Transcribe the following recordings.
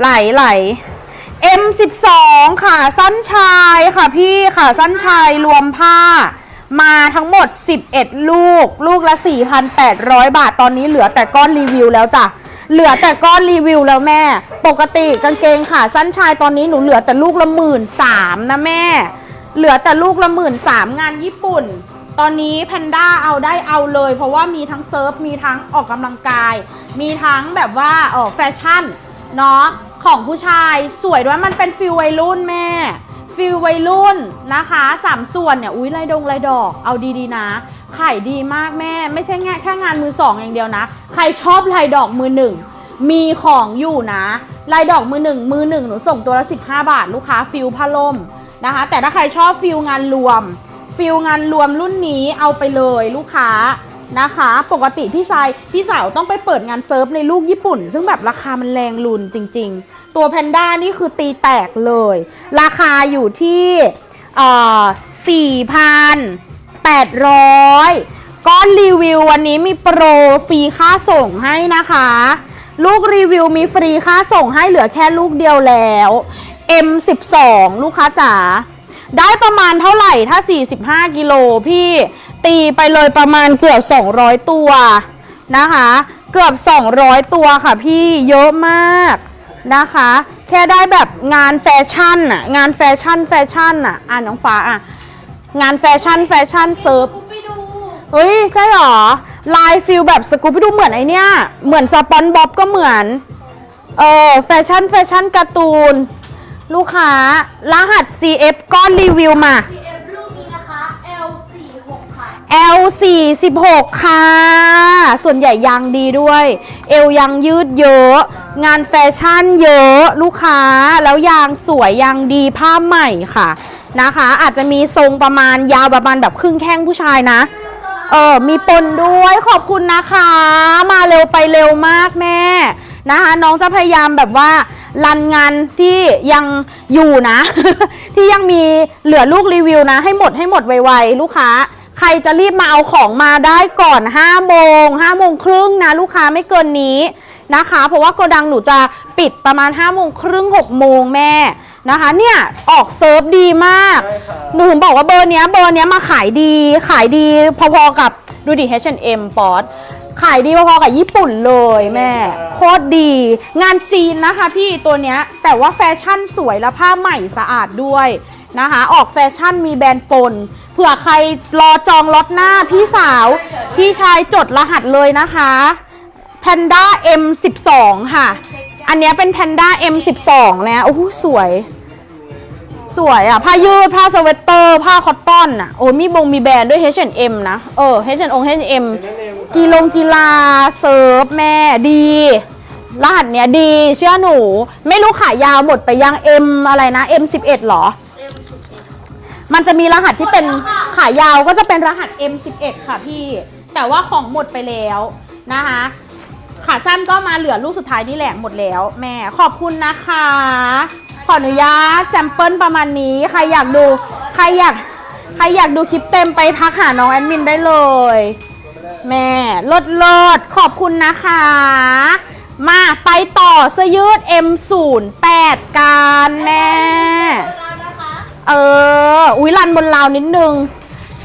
ไหลไหล M12 ค่ะสั้นชายค่ะพี่ค่ะสั้นชายรวมผ้า มาทั้งหมด 11 ลูก ลูกละ 4,800 บาทตอนนี้เหลือแต่ก้อนรีวิวแล้วจ้ะเหลือแต่ก้อนรีวิวแล้วแม่ ปกติกางเกงขาสั้นชายตอนนี้หนูเหลือแต่ลูกละหมื่นสามนะแม่ เหลือแต่ลูกละหมื่นสามงานญี่ปุ่น ตอนนี้แพนด้าเอาได้เอาเลย เพราะว่ามีทั้งเซิร์ฟมีทั้งออกกำลังกาย มีทั้งแบบว่าเออแฟชั่นเนาะ ของผู้ชายสวยด้วยมันเป็นฟิลวัยรุ่นแม่ฟิลวัยรุ่นนะคะสามส่วนเนี่ยอุ้ยลายดงลายดอกเอาดีๆนะขายดีมากแม่ ไม่ใช่แค่แค่งานมือสองอย่างเดียวนะ ใครชอบลายดอกมือหนึ่งมีของอยู่นะลายดอกมือหนึ่งมือหนึ่งหนูส่งตัวละ15 บาท ลูกค้าฟิลผ้าล่มนะคะ แต่ถ้าใครชอบฟิลงานรวม ฟิลงานรวมรุ่นนี้เอาไปเลยลูกค้า นะคะ ปกติพี่ชายพี่สาวต้องไปเปิดงานเซิร์ฟในลูกญี่ปุ่น ซึ่งแบบราคามันแรงลุนจริง ๆ ตัวแพนด้านี่คือตีแตกเลย ราคาอยู่ที่เอ่อ4,800ก้อนรีวิววันนี้มีโปรฟรีค่าส่งให้นะคะ ลูกรีวิวมีฟรีค่าส่งให้เหลือแค่ลูกเดียวแล้ว M12 ลูกค้าจ๋าได้ประมาณเท่าไหร่ถ้า 45 กิโลพี่ ตีไปเลยประมาณเกือบ 200 ตัวนะคะ เกือบ 200 ตัวค่ะพี่เยอะมากนะคะ แค่ได้แบบงานแฟชั่นอะงานแฟชั่นแฟชั่นอะอ่านน้องฟ้าอะงานแฟชั่นแฟชั่นเซิร์ฟเฮ้ยใช่หรอ ลายฟิลแบบสกูปไปดูเหมือนไอเนี้ยเหมือนสปอนบ๊อบก็เหมือนเออแฟชั่นแฟชั่นการ์ตูน ลูกค้ารหัส CF ก้อนรีวิวมา CF L46 ค่ะ ส่วนใหญ่ยางดีด้วย เอวยางยืดเยอะ งานแฟชั่นเยอะลูกค้า แล้วยางสวยยางดีผ้าใหม่ค่ะนะคะ อาจจะมีทรงประมาณยาวประมาณแบบครึ่งแข้งผู้ชายนะ เออ มีปนด้วยขอบคุณนะคะ มาเร็วไปเร็วมากแม่นะคะ น้องจะพยายามแบบว่ารันงานที่ยังอยู่นะ ที่ยังมีเหลือลูกรีวิวนะ ให้หมดให้หมดไวๆลูกค้า ใครจะรีบมาเอาของมาได้ก่อน5โมง5โมงครึ่งนะลูกค้าไม่เกินนี้นะคะ เพราะว่าโกดังหนูจะปิดประมาณ5โมงครึ่ง6โมงแม่นะคะเนี่ยออกเซิร์ฟดีมาก หนูถึงบอกว่าเบอร์เนี้ยเบอร์เนี้ยมาขายดีขายดีพอๆกับดูดิ H&M ฟอสขายดีพอๆกับญี่ปุ่นเลยแม่ โคตรดี งานจีนนะคะพี่ตัวเนี้ยแต่ว่าแฟชั่นสวยและผ้าใหม่สะอาดด้วยนะคะ ออกแฟชั่นมีแบรนด์ปน เผื่อใครรอจองล็อตหน้าพี่สาว พี่ชายจดรหัสเลยนะคะ Panda M12 ค่ะ อันนี้เป็น Panda M12 นะโอ้โหสวย สวยอะ ผ้ายืด ผ้าสเวตเตอร์ ผ้าคอตตอนอะ โอ้ยมีบงมีแบรนด์ด้วย H&M นะ เออ H&M H&M กีฬงกีฬาเซิร์ฟแม่ดี รหัสเนี้ยดี เชื่อหนู ไม่รู้ขายยาวหมดไปยัง M อะไรนะ M11 หรอ มันจะมีรหัสที่เป็นขายาวก็จะเป็นรหัส M11 ค่ะพี่ แต่ว่าของหมดไปแล้วนะคะขาสั้นก็มาเหลือลูกสุดท้ายนี่แหละหมดแล้ว แม่ขอบคุณนะคะ ขออนุญาตแซมเปิลประมาณนี้ใครอยากดูใครอยากใครอยากดูคลิปเต็มไปทักหาน้องแอดมินได้เลย แม่ลดลดขอบคุณนะคะ มาไปต่อเสื้อยืด M08 กันแม่แล้วนะคะ เออ อุ้ยรันบนราวนิดนึง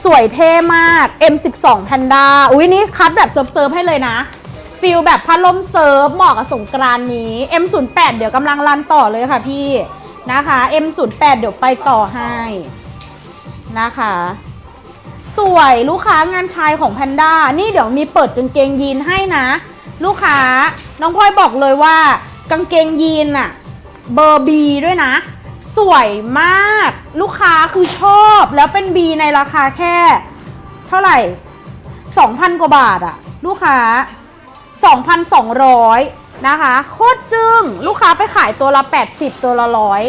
สวยเท่มาก M12 Panda อุ้ยนี่คัดแบบเซิร์ฟๆให้เลยนะ ฟิลแบบพัดลมเซิร์ฟเหมาะกับสงกรานนี้ M08 เดี๋ยวกำลังรันต่อเลยค่ะพี่นะคะ M08 เดี๋ยวไปต่อให้นะคะ สวยลูกค้างานชายของ Panda นี่เดี๋ยวมีเปิดกางเกงยีนให้นะ ลูกค้าน้องพลอยบอกเลยว่ากางเกงยีนอะเบอร์บีด้วยนะ สวยมากลูกค้าคือชอบแล้วเป็นบีในราคาแค่ เท่าไหร่ 2,000 กว่าบาทอะลูกค้า 2,200 นะคะ โคตรจึง้งลูกค้าไปขายตัวละ 80 ตัวละร้อย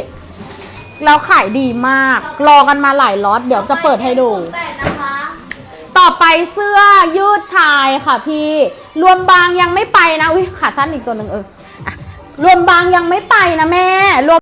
แล้วขายดีมาก รอกันมาหลายล็อตเดี๋ยวจะเปิดให้ดูแปดนะคะต่อไปเสื้อยืดชายค่ะพี่ รวมบางยังไม่ไปนะ อุ้ยขาสั้นอีกตัวหนึ่งเอออะรวมบางยังไม่ไปนะแม่รวม